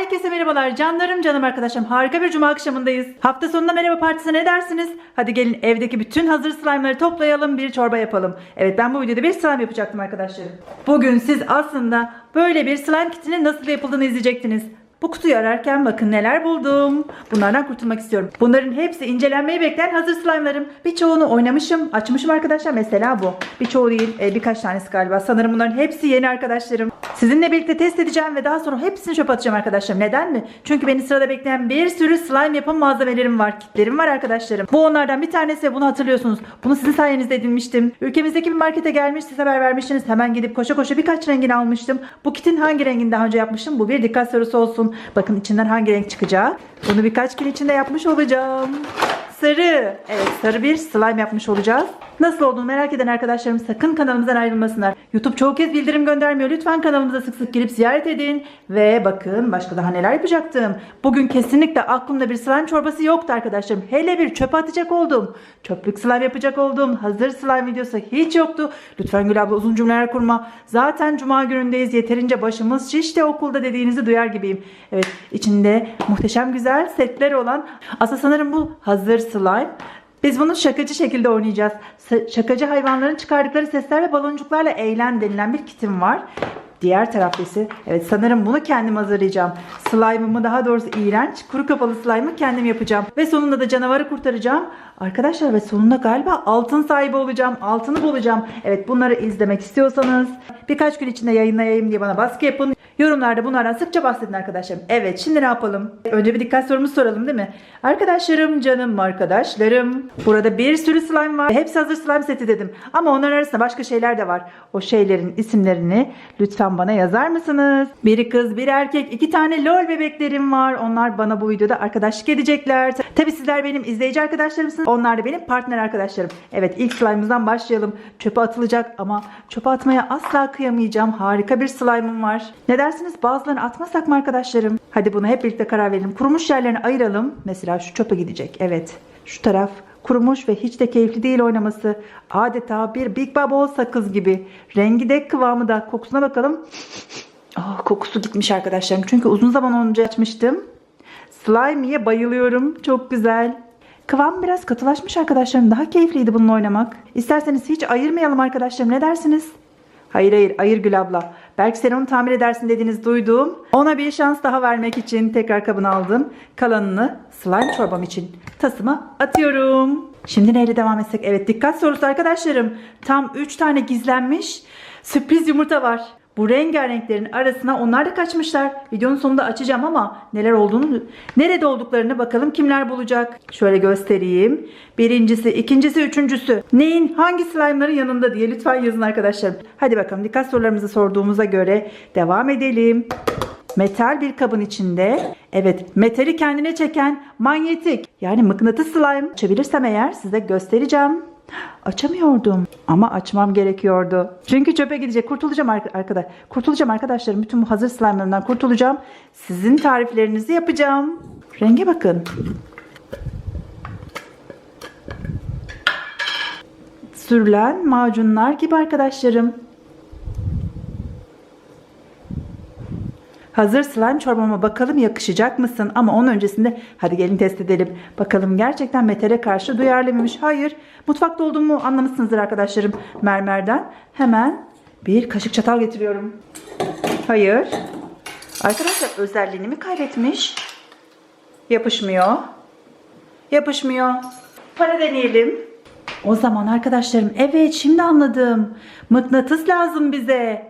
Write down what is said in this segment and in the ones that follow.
Herkese merhabalar canlarım canım arkadaşlarım. Harika bir cuma akşamındayız. Hafta sonunda merhaba partisi ne dersiniz? Hadi gelin evdeki bütün hazır slime'ları toplayalım bir çorba yapalım. Evet ben bu videoda bir slime yapacaktım arkadaşlarım. Bugün siz aslında böyle bir slime kitinin nasıl yapıldığını izleyecektiniz. Bu kutuyu ararken bakın neler buldum. Bunlardan kurtulmak istiyorum. Bunların hepsi incelenmeyi bekleyen hazır slime'larım. Birçoğunu oynamışım, açmışım arkadaşlar. Mesela bu. Birçoğu değil, e, birkaç tanesi galiba. Sanırım bunların hepsi yeni arkadaşlarım. Sizinle birlikte test edeceğim ve daha sonra hepsini çöpe atacağım arkadaşlar. Neden mi? Çünkü beni sırada bekleyen bir sürü slime yapım malzemelerim var. Kitlerim var arkadaşlarım. Bu onlardan bir tanesi bunu hatırlıyorsunuz. Bunu sizin sayenizde edinmiştim. Ülkemizdeki bir markete gelmiş, size haber vermiştiniz. Hemen gidip koşa koşa birkaç rengini almıştım. Bu kitin hangi rengini daha önce yapmıştım? Bu bir dikkat sorusu olsun. Bakın içinden hangi renk çıkacak. Bunu birkaç gün içinde yapmış olacağım. Sarı. Evet sarı bir slime yapmış olacağız. Nasıl olduğunu merak eden arkadaşlarım sakın kanalımızdan ayrılmasınlar. YouTube çoğu kez bildirim göndermiyor. Lütfen kanalımıza sık sık girip ziyaret edin. Ve bakın başka daha neler yapacaktım. Bugün kesinlikle aklımda bir slime çorbası yoktu arkadaşlarım. Hele bir çöpe atacak oldum. Çöplük slime yapacak oldum. Hazır slime videosu hiç yoktu. Lütfen Gül abla uzun cümleler kurma. Zaten cuma günündeyiz. Yeterince başımız şişte okulda dediğinizi duyar gibiyim. Evet içinde muhteşem güzel setler olan. Aslında sanırım bu hazır slime. Biz bunu şakacı şekilde oynayacağız. Şakacı hayvanların çıkardıkları sesler ve baloncuklarla eğlen denilen bir kitim var. Diğer tarafta ise evet sanırım bunu kendim hazırlayacağım. Slime'ımı daha doğrusu iğrenç kuru kapalı slime'ı kendim yapacağım. Ve sonunda da canavarı kurtaracağım. Arkadaşlar ve sonunda galiba altın sahibi olacağım. Altını bulacağım. Evet bunları izlemek istiyorsanız birkaç gün içinde yayınlayayım diye bana baskı yapın. Yorumlarda bunlardan sıkça bahsedin arkadaşlarım. Evet şimdi ne yapalım? Önce bir dikkat sorumuzu soralım değil mi? Arkadaşlarım, canım arkadaşlarım. Burada bir sürü slime var. Hepsi hazır slime seti dedim. Ama onların arasında başka şeyler de var. O şeylerin isimlerini lütfen bana yazar mısınız? Biri kız, biri erkek. iki tane lol bebeklerim var. Onlar bana bu videoda arkadaşlık edecekler. Tabi sizler benim izleyici arkadaşlarımsınız. Onlar da benim partner arkadaşlarım. Evet ilk slime'ımızdan başlayalım. Çöpe atılacak ama çöpe atmaya asla kıyamayacağım. Harika bir slime'ım var. Ne dersiniz? Bazılarını atmasak mı arkadaşlarım? Hadi bunu hep birlikte karar verelim. Kurumuş yerlerini ayıralım. Mesela şu çöpe gidecek. Evet. Şu taraf kurumuş ve hiç de keyifli değil oynaması. Adeta bir Big Bubble sakız gibi. Rengi de kıvamı da. Kokusuna bakalım. Oh, kokusu gitmiş arkadaşlarım. Çünkü uzun zaman önce açmıştım. Slime'ye bayılıyorum. Çok güzel. Kıvam biraz katılaşmış arkadaşlarım. Daha keyifliydi bununla oynamak. İsterseniz hiç ayırmayalım arkadaşlarım. Ne dersiniz? Hayır hayır ayır Gül abla. Belki sen onu tamir edersin dediğiniz duydum. Ona bir şans daha vermek için tekrar kabını aldım. Kalanını slime çorbam için tasıma atıyorum. Şimdi neyle devam etsek? Evet dikkat sorusu arkadaşlarım. Tam 3 tane gizlenmiş sürpriz yumurta var. Bu rengarenklerin arasına onlar da kaçmışlar. Videonun sonunda açacağım ama neler olduğunu, nerede olduklarını bakalım kimler bulacak. Şöyle göstereyim. Birincisi, ikincisi, üçüncüsü. Neyin, hangi slime'ların yanında diye lütfen yazın arkadaşlarım. Hadi bakalım dikkat sorularımızı sorduğumuza göre devam edelim. Metal bir kabın içinde. Evet, metali kendine çeken manyetik yani mıknatıs slime. Açabilirsem eğer size göstereceğim. Açamıyordum ama açmam gerekiyordu. Çünkü çöpe gidecek. Kurtulacağım ar- arkadaş. Kurtulacağım arkadaşlarım. Bütün bu hazır slime'larımdan kurtulacağım. Sizin tariflerinizi yapacağım. Renge bakın. Sürülen macunlar gibi arkadaşlarım. Hazır slime çorbama bakalım yakışacak mısın? Ama onun öncesinde hadi gelin test edelim. Bakalım gerçekten metale karşı duyarlı mıymış? Hayır. Mutfakta olduğumu anlamışsınızdır arkadaşlarım. Mermerden hemen bir kaşık çatal getiriyorum. Hayır. Arkadaşlar özelliğini mi kaybetmiş? Yapışmıyor. Yapışmıyor. Para deneyelim. O zaman arkadaşlarım evet şimdi anladım. Mıknatıs lazım bize.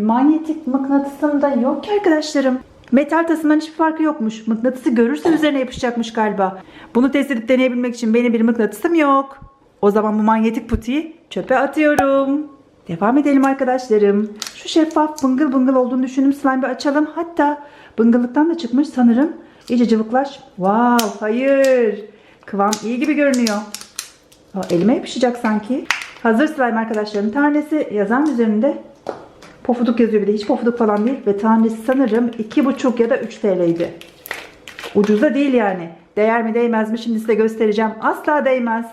Manyetik mıknatısım da yok ki arkadaşlarım. Metal tasından hiçbir farkı yokmuş. Mıknatısı görürse üzerine yapışacakmış galiba. Bunu test edip deneyebilmek için benim bir mıknatısım yok. O zaman bu manyetik putiyi çöpe atıyorum. Devam edelim arkadaşlarım. Şu şeffaf bıngıl bıngıl olduğunu düşündüğüm slime bir açalım. Hatta bıngıllıktan da çıkmış sanırım. İyice cıvıklaş. Wow hayır. Kıvam iyi gibi görünüyor. Aa, elime yapışacak sanki. Hazır slime arkadaşlarım. Tanesi yazan üzerinde pofuduk yazıyor bir de. Hiç pofuduk falan değil. Ve tanesi sanırım 2,5 ya da 3 TL'ydi. Ucuz da değil yani. Değer mi değmez mi şimdi size göstereceğim. Asla değmez.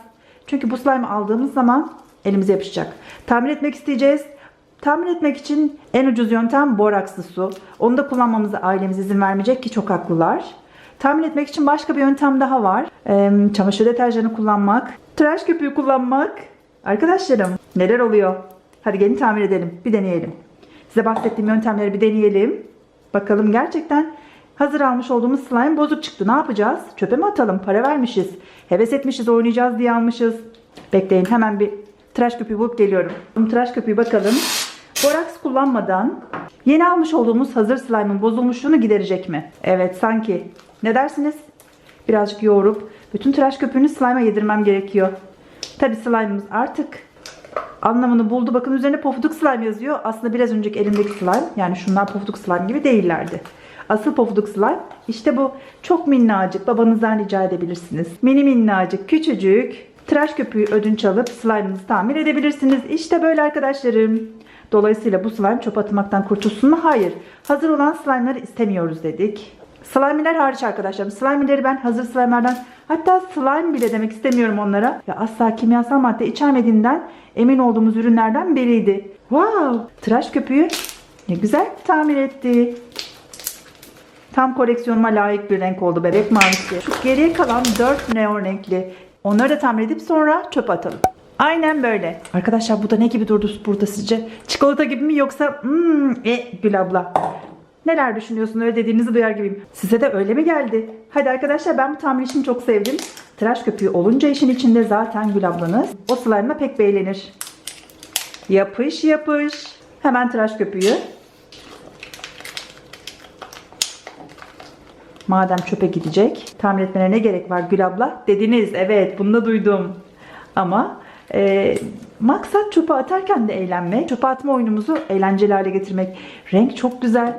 Çünkü bu slime aldığımız zaman elimize yapışacak. Tamir etmek isteyeceğiz. Tahmin etmek için en ucuz yöntem borakslı su. Onu da kullanmamıza ailemiz izin vermeyecek ki çok haklılar. Tahmin etmek için başka bir yöntem daha var. Ee, çamaşır deterjanı kullanmak, tıraş köpüğü kullanmak. Arkadaşlarım neler oluyor? Hadi gelin tahmin edelim. Bir deneyelim. Size bahsettiğim yöntemleri bir deneyelim. Bakalım gerçekten hazır almış olduğumuz slime bozuk çıktı. Ne yapacağız? Çöpe mi atalım? Para vermişiz. Heves etmişiz oynayacağız diye almışız. Bekleyin hemen bir tıraş köpüğü bulup geliyorum. Tıraş köpüğü bakalım. Boraks kullanmadan yeni almış olduğumuz hazır slime'ın bozulmuşluğunu giderecek mi? Evet sanki. Ne dersiniz? Birazcık yoğurup bütün tıraş köpüğünü slime'a yedirmem gerekiyor. Tabi slime'ımız artık anlamını buldu. Bakın üzerine pofuduk slime yazıyor. Aslında biraz önceki elimdeki slime yani şunlar pofuduk slime gibi değillerdi. Asıl pofuduk slime işte bu çok minnacık babanızdan rica edebilirsiniz. Mini minnacık küçücük tıraş köpüğü ödünç alıp slime'ınızı tamir edebilirsiniz. İşte böyle arkadaşlarım. Dolayısıyla bu slime çöp atmaktan kurtulsun mu? Hayır. Hazır olan slime'ları istemiyoruz dedik. Slime'ler hariç arkadaşlarım. Slime'leri ben hazır slime'lerden hatta slime bile demek istemiyorum onlara. Ve asla kimyasal madde içermediğinden emin olduğumuz ürünlerden biriydi. Wow! Tıraş köpüğü ne güzel tamir etti. Tam koleksiyonuma layık bir renk oldu bebek mavisi. Şu geriye kalan 4 neon renkli. Onları da tamir edip sonra çöpe atalım. Aynen böyle. Arkadaşlar bu da ne gibi durdu burada sizce? Çikolata gibi mi yoksa hmm, e Gül abla. Neler düşünüyorsun öyle dediğinizi duyar gibiyim. Size de öyle mi geldi? Hadi arkadaşlar ben bu tamir işini çok sevdim. Tıraş köpüğü olunca işin içinde zaten Gül ablanız o slime'la pek beğenir. Yapış yapış. Hemen tıraş köpüğü. Madem çöpe gidecek, tamir etmene ne gerek var Gül abla? Dediniz, evet bunu da duydum. Ama e, maksat çöpe atarken de eğlenmek. Çöpe atma oyunumuzu eğlenceli hale getirmek. Renk çok güzel.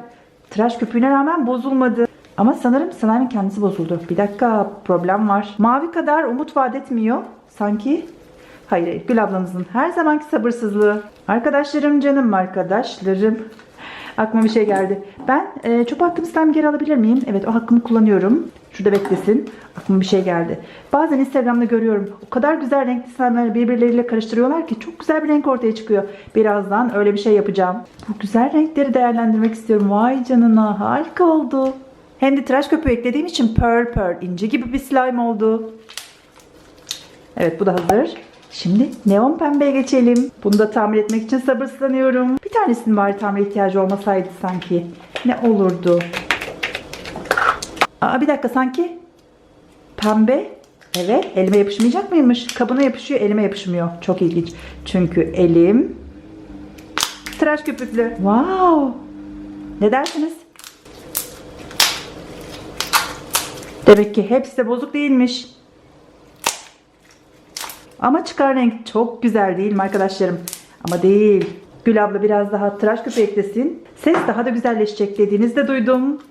Tıraş köpüğüne rağmen bozulmadı. Ama sanırım slime'in kendisi bozuldu. Bir dakika problem var. Mavi kadar umut vaat etmiyor. Sanki Hayır, hayır. Gül ablanızın her zamanki sabırsızlığı. Arkadaşlarım, canım arkadaşlarım. Aklıma bir şey geldi. Ben e, çöpe attığım slime geri alabilir miyim? Evet o hakkımı kullanıyorum. Şurada beklesin. Aklıma bir şey geldi. Bazen Instagram'da görüyorum. O kadar güzel renkli slime'ları birbirleriyle karıştırıyorlar ki çok güzel bir renk ortaya çıkıyor. Birazdan öyle bir şey yapacağım. Bu güzel renkleri değerlendirmek istiyorum. Vay canına harika oldu. Hem de tıraş köpüğü eklediğim için pearl pearl ince gibi bir slime oldu. Evet bu da hazır. Şimdi neon pembeye geçelim. Bunu da tamir etmek için sabırsızlanıyorum. Bir tanesinin bari tamir ihtiyacı olmasaydı sanki. Ne olurdu? Aa bir dakika sanki. Pembe. Evet elime yapışmayacak mıymış? Kabına yapışıyor elime yapışmıyor. Çok ilginç. Çünkü elim tıraş köpüklü. Wow. Ne dersiniz? Demek ki hepsi de bozuk değilmiş. Ama çıkan renk çok güzel değil mi arkadaşlarım? Ama değil. Gül abla biraz daha tıraş köpüğü eklesin. Ses daha da güzelleşecek dediğinizde duydum.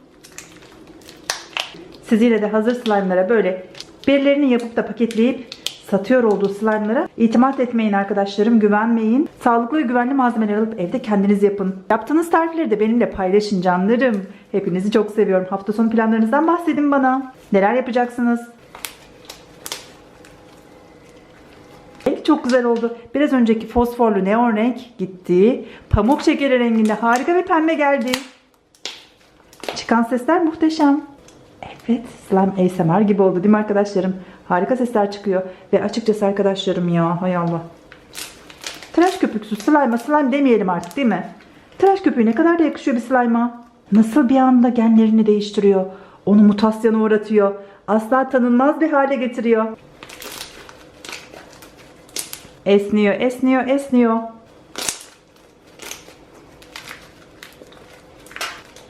Siz yine de hazır slime'lara böyle birilerinin yapıp da paketleyip satıyor olduğu slime'lara itimat etmeyin arkadaşlarım. Güvenmeyin. Sağlıklı ve güvenli malzemeler alıp evde kendiniz yapın. Yaptığınız tarifleri de benimle paylaşın canlarım. Hepinizi çok seviyorum. Hafta sonu planlarınızdan bahsedin bana. Neler yapacaksınız? Çok güzel oldu. Biraz önceki fosforlu neon renk gitti. Pamuk şekeri renginde harika bir pembe geldi. Çıkan sesler muhteşem. Evet slime ASMR gibi oldu değil mi arkadaşlarım? Harika sesler çıkıyor. Ve açıkçası arkadaşlarım ya hay Allah. Tıraş köpüksüz slime'a slime demeyelim artık değil mi? Tıraş köpüğü ne kadar da yakışıyor bir slime'a. Nasıl bir anda genlerini değiştiriyor. Onu mutasyona uğratıyor. Asla tanınmaz bir hale getiriyor. Esniyor, esniyor, esniyor.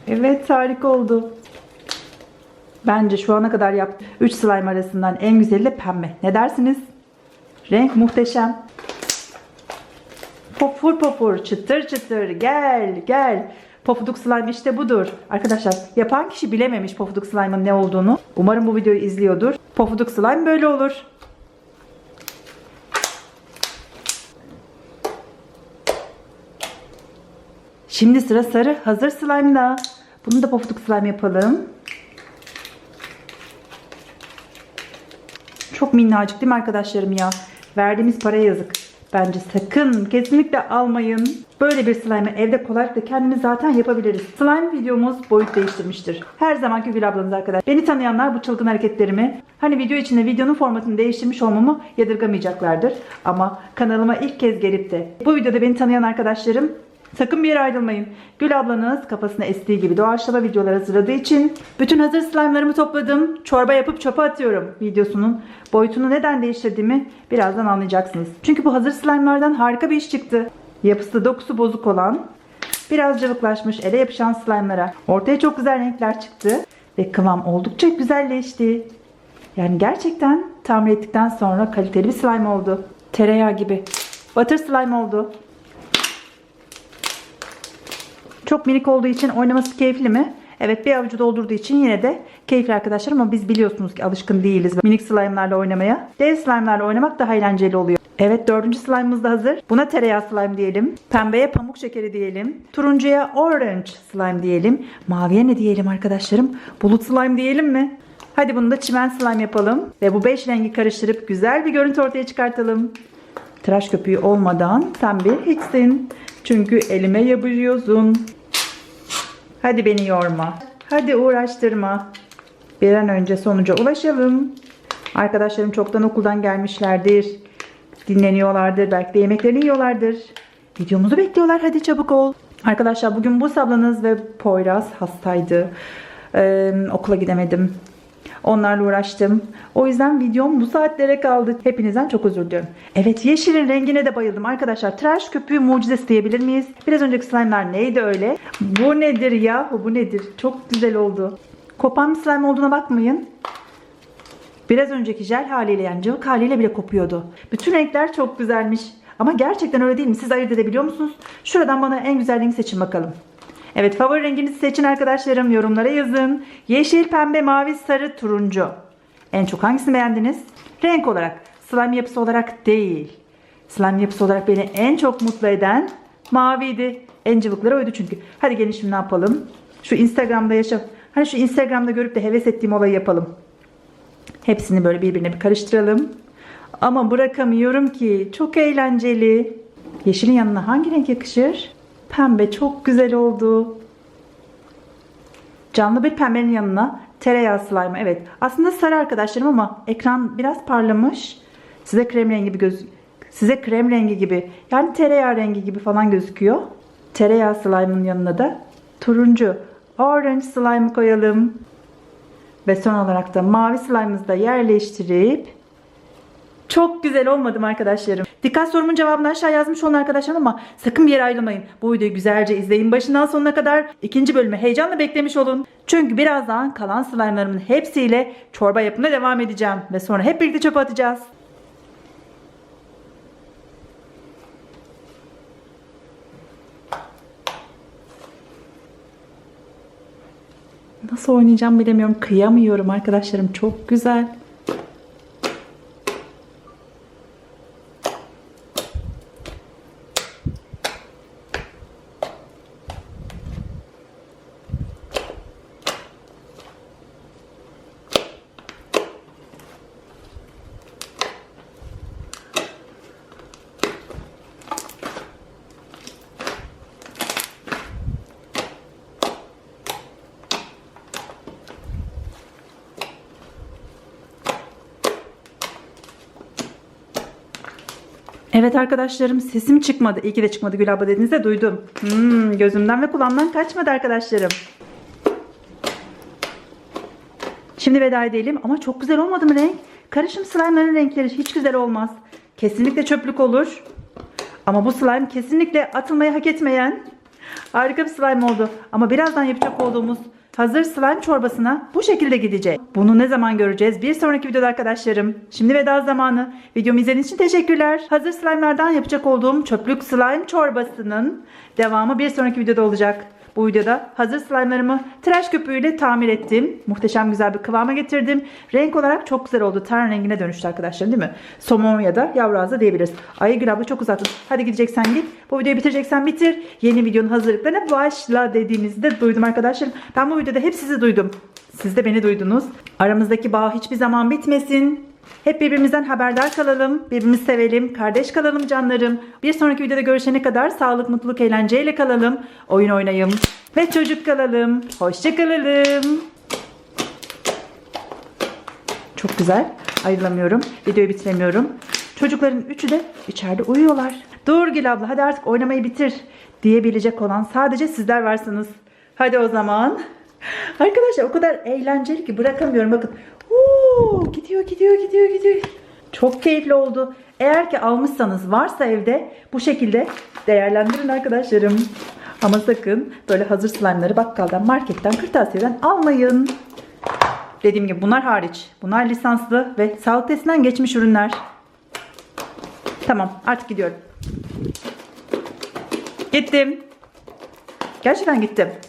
Evet harika oldu. Bence şu ana kadar yaptığım 3 slime arasından en güzeli de pembe. Ne dersiniz? Renk muhteşem. Popur popur, çıtır çıtır, gel gel. Pofuduk slime işte budur. Arkadaşlar yapan kişi bilememiş pofuduk slime'ın ne olduğunu. Umarım bu videoyu izliyordur. Pofuduk slime böyle olur. Şimdi sıra sarı hazır slime'da. Bunu da pofuduk slime yapalım. Çok minnacık değil mi arkadaşlarım ya? Verdiğimiz para yazık. Bence sakın kesinlikle almayın. Böyle bir slime'ı evde kolaylıkla kendimiz zaten yapabiliriz. Slime videomuz boyut değiştirmiştir. Her zamanki Gül ablanız arkadaş. Beni tanıyanlar bu çılgın hareketlerimi hani video içinde videonun formatını değiştirmiş olmamı yadırgamayacaklardır. Ama kanalıma ilk kez gelip de bu videoda beni tanıyan arkadaşlarım Sakın bir yere ayrılmayın. Gül ablanız kafasına estiği gibi doğaçlama videolar hazırladığı için bütün hazır slime'larımı topladım. Çorba yapıp çöpe atıyorum videosunun. Boyutunu neden değiştirdiğimi birazdan anlayacaksınız. Çünkü bu hazır slime'lardan harika bir iş çıktı. Yapısı dokusu bozuk olan, biraz cıvıklaşmış ele yapışan slime'lara ortaya çok güzel renkler çıktı. Ve kıvam oldukça güzelleşti. Yani gerçekten tamir ettikten sonra kaliteli bir slime oldu. Tereyağı gibi. Butter slime oldu. Çok minik olduğu için oynaması keyifli mi? Evet bir avucu doldurduğu için yine de keyifli arkadaşlar ama biz biliyorsunuz ki alışkın değiliz minik slime'larla oynamaya. Dev slime'larla oynamak daha eğlenceli oluyor. Evet dördüncü slime'ımız da hazır. Buna tereyağı slime diyelim. Pembeye pamuk şekeri diyelim. Turuncuya orange slime diyelim. Maviye ne diyelim arkadaşlarım? Bulut slime diyelim mi? Hadi bunu da çimen slime yapalım. Ve bu beş rengi karıştırıp güzel bir görüntü ortaya çıkartalım. Tıraş köpüğü olmadan sen bir hiçsin. Çünkü elime yapışıyorsun. Hadi beni yorma. Hadi uğraştırma. Bir an önce sonuca ulaşalım. Arkadaşlarım çoktan okuldan gelmişlerdir. Dinleniyorlardır. Belki de yemeklerini yiyorlardır. Videomuzu bekliyorlar. Hadi çabuk ol. Arkadaşlar bugün bu ablanız ve Poyraz hastaydı. Ee, okula gidemedim. Onlarla uğraştım. O yüzden videom bu saatlere kaldı. Hepinizden çok özür diliyorum. Evet yeşilin rengine de bayıldım arkadaşlar. Tıraş köpüğü mucizesi diyebilir miyiz? Biraz önceki slime'lar neydi öyle? Bu nedir yahu bu nedir? Çok güzel oldu. Kopan bir slime olduğuna bakmayın. Biraz önceki jel haliyle yani cıvık haliyle bile kopuyordu. Bütün renkler çok güzelmiş. Ama gerçekten öyle değil mi? Siz ayırt edebiliyor musunuz? Şuradan bana en güzel rengi seçin bakalım. Evet favori renginizi seçin arkadaşlarım. Yorumlara yazın. Yeşil, pembe, mavi, sarı, turuncu. En çok hangisini beğendiniz? Renk olarak, slime yapısı olarak değil. Slime yapısı olarak beni en çok mutlu eden maviydi. En oydu çünkü. Hadi gelin şimdi ne yapalım? Şu Instagram'da yaşa. Hani şu Instagram'da görüp de heves ettiğim olayı yapalım. Hepsini böyle birbirine bir karıştıralım. Ama bırakamıyorum ki. Çok eğlenceli. Yeşilin yanına hangi renk yakışır? Pembe çok güzel oldu. Canlı bir pembenin yanına tereyağı slime. Evet. Aslında sarı arkadaşlarım ama ekran biraz parlamış. Size krem rengi gibi göz size krem rengi gibi yani tereyağı rengi gibi falan gözüküyor. Tereyağı slime'ın yanına da turuncu orange slime koyalım. Ve son olarak da mavi slime'ımızı da yerleştirip çok güzel olmadım arkadaşlarım. Dikkat sorumun cevabını aşağı yazmış olun arkadaşlarım ama sakın bir yere ayrılmayın. Bu videoyu güzelce izleyin. Başından sonuna kadar ikinci bölümü heyecanla beklemiş olun. Çünkü birazdan kalan slime'larımın hepsiyle çorba yapımına devam edeceğim. Ve sonra hep birlikte çöpe atacağız. Nasıl oynayacağım bilemiyorum. Kıyamıyorum arkadaşlarım. Çok güzel. Evet arkadaşlarım sesim çıkmadı. İyi ki de çıkmadı Gül abla dediğinizde duydum. Hmm, gözümden ve kulağımdan kaçmadı arkadaşlarım. Şimdi veda edelim ama çok güzel olmadı mı renk? Karışım slime'ların renkleri hiç güzel olmaz. Kesinlikle çöplük olur. Ama bu slime kesinlikle atılmayı hak etmeyen harika bir slime oldu. Ama birazdan yapacak olduğumuz hazır slime çorbasına bu şekilde gidecek. Bunu ne zaman göreceğiz? Bir sonraki videoda arkadaşlarım. Şimdi veda zamanı. Videomu izlediğiniz için teşekkürler. Hazır slime'lardan yapacak olduğum çöplük slime çorbasının devamı bir sonraki videoda olacak. Bu videoda hazır slime'larımı tıraş köpüğüyle tamir ettim. Muhteşem güzel bir kıvama getirdim. Renk olarak çok güzel oldu. Ten rengine dönüştü arkadaşlarım değil mi? Somon ya da yavru ağzı diyebiliriz. Ay Gül abla çok uzattın. Hadi gideceksen git. Bu videoyu bitireceksen bitir. Yeni videonun hazırlıklarına başla dediğinizi de duydum arkadaşlarım. Ben bu videoda hep sizi duydum. Siz de beni duydunuz. Aramızdaki bağ hiçbir zaman bitmesin. Hep birbirimizden haberdar kalalım, birbirimizi sevelim, kardeş kalalım canlarım. Bir sonraki videoda görüşene kadar sağlık, mutluluk, eğlenceyle kalalım. Oyun oynayın ve çocuk kalalım. Hoşça kalalım. Çok güzel. Ayrılamıyorum. Videoyu bitiremiyorum. Çocukların üçü de içeride uyuyorlar. Dur Gül abla hadi artık oynamayı bitir diyebilecek olan sadece sizler varsınız. Hadi o zaman. Arkadaşlar o kadar eğlenceli ki bırakamıyorum. Bakın. Oo, gidiyor gidiyor gidiyor gidiyor. Çok keyifli oldu. Eğer ki almışsanız varsa evde bu şekilde değerlendirin arkadaşlarım. Ama sakın böyle hazır slime'ları bakkaldan, marketten, kırtasiyeden almayın. Dediğim gibi bunlar hariç. Bunlar lisanslı ve sağlık testinden geçmiş ürünler. Tamam artık gidiyorum. Gittim. Gerçekten gittim.